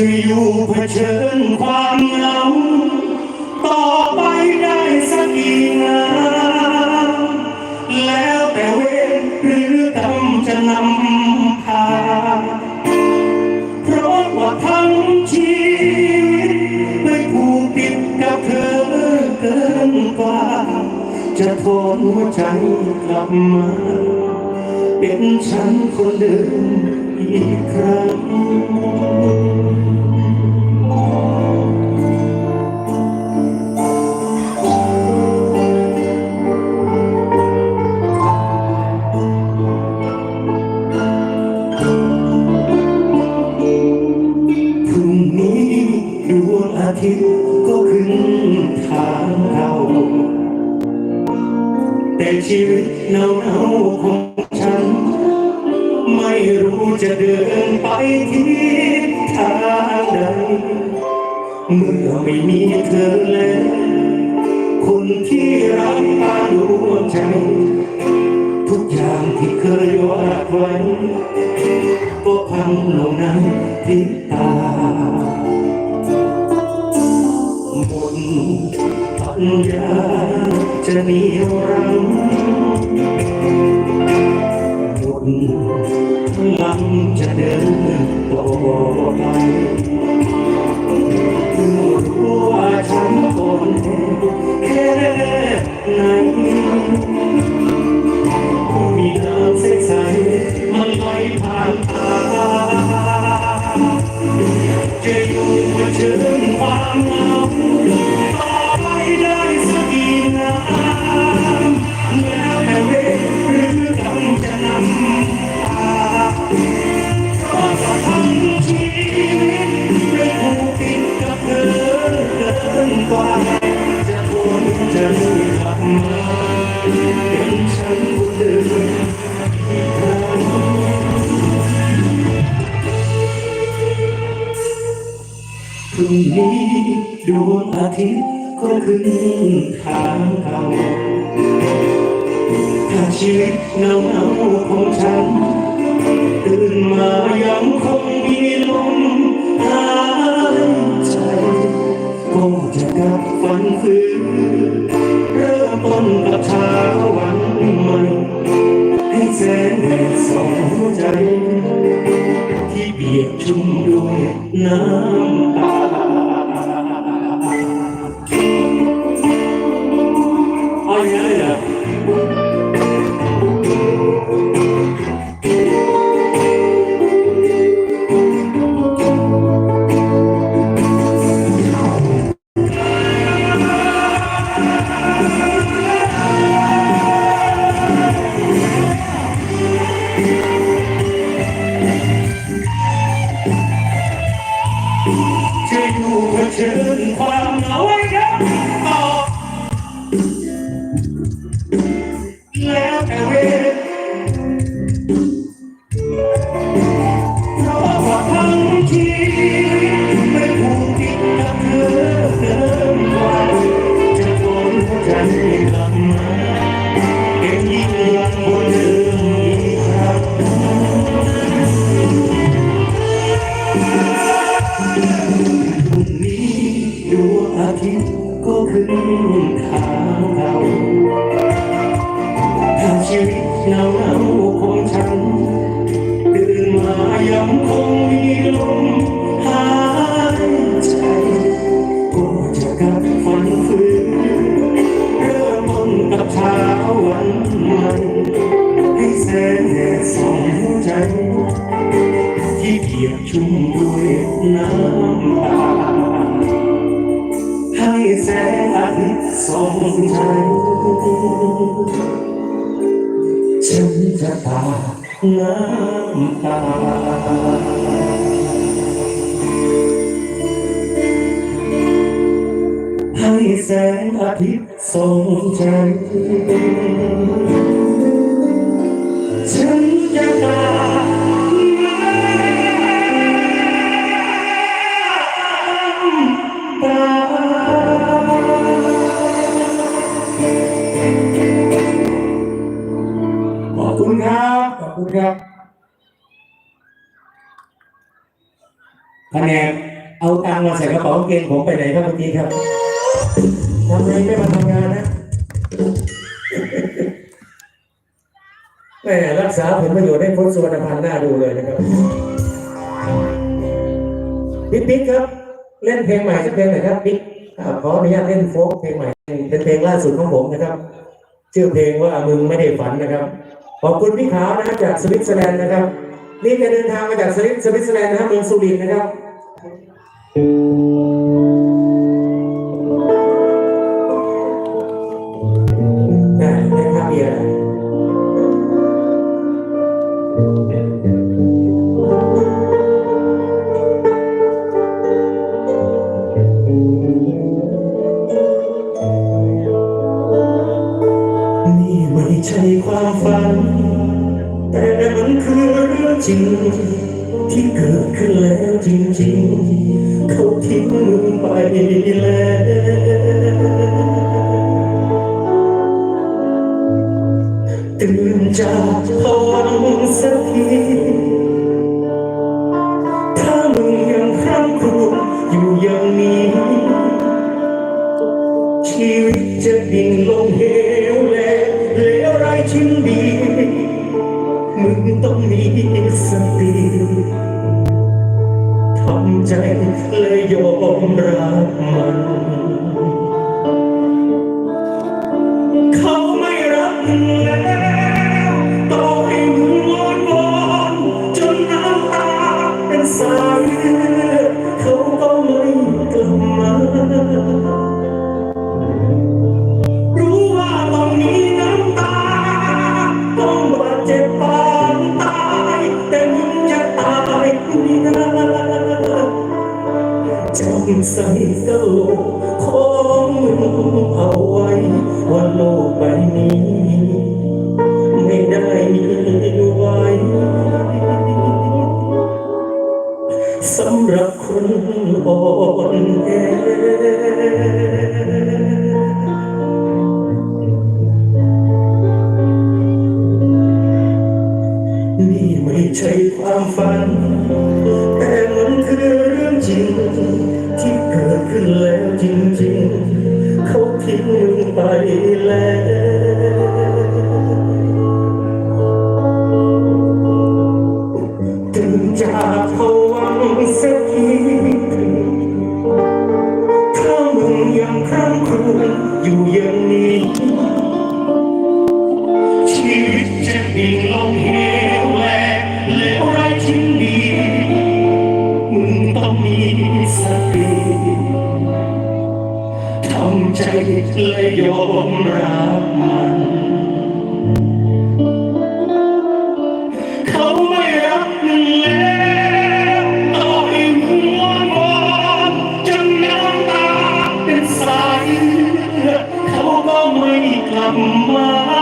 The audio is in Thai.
จะอยู่เผชิญความเหงาต่อไปได้สักกี่งานแล้วแต่เวรหรือกรรมจะนำพา เพราะว่าทั้งชีวิตได้ผูกติดกับเธอเกินกว่า จะทนหัวใจกลับมาเป็นฉันคนเดิมอีกครั้ง ทิตย์ก็ขึ้นทางเราแต่ชีวิตเนาเนาของฉัน ไม่รู้จะเดินไปทิศทางใดเมื่อไม่มีเธอแล้วคนที่รักตาดวงใจทุกอย่างที่เคยวาดไว้ก็พังลงในพริบตา ปัญญาจะเหนียวรังบุญลังจะเดินต่อไปเมื่อรู้ว่าฉันคนแอแค่ ทิตย์ก็ขึ้นทางเขาถ้าชีวิตเงาเงาของฉัน ตื่นมายังคงมีลมหายใจก็จะกลับฝันฟื้นเริ่มต้นกับเช้าวันใหม่ให้แสงแดดส่องหัวใจ ที่เปียกชุ่มด้วยน้ำตา อยู่ อาทิตย์ก็ขึ้นทางเราถ้าชีวิตเงาเงาๆของฉันตื่นมายังคงมีลมหายใจก็จะกลับฝันฟื้นเริ่มต้นกับเช้าวันใหม่ให้แสงแดดส่องหัวใจที่เปียกชุ่ม แสงอาทิตย์ส่องใจฉันจะตาน้ำตาให้แสงอาทิตย์ส่องใจฉันจะตา ขอบคุณครับ ขอบคุณครับแผนเอาตังค์มาใส่กระเป๋ากางเกงผมไปไหนครับเมื่อกี้ครับทำไมไม่มาทำงานนะแหมรักษาผลประโยชน์ให้คนสุวรรณพันธ์น่าดูเลยนะครับปิ๊กปิ๊กครับ เล่นเพลงใหม่สักเพลงหน่อยครับปิ๊กขออนุญาตเล่นโฟกเพลงใหม่เป็นเพลงล่าสุดของผมนะครับ ชื่อเพลงว่ามึงไม่ได้ฝันนะครับ ขอบคุณพี่ขาวนะจากสวิตเซอร์แลนด์นะครับนี่จะเดินทางมาจากสวิตสวิตเซอร์แลนด์นะครับเมืองสุรินทร์นะครับได้ได้ภ ความฝัน แต่มันคือเรื่องจริง ที่เกิดขึ้นแล้วจริงๆ เขาทิ้งมึงไปแล้วตื่นจากพวังสักทีถ้ามึงยังคร่ำครวญอยู่อย่างนี้ ชีวิตจะดิ่งลงเห มีสติทำใจเลยยอมรับมัน ใส่กะโหลกของมึงเอาไว้ว่าโลกใบนี้ ไม่ได้มีไว้สำหรับคนอ่อนแอ ไปแล้วตื่นจากภวังค์สักทีถ้ามึงยังครั่งครวญอยู่อย่างนี้ และยอมรับมัน เขาไม่รักแล้ต่อให้หัวมองจนน้ำตาเป็นสาย เขากไม่กลัมา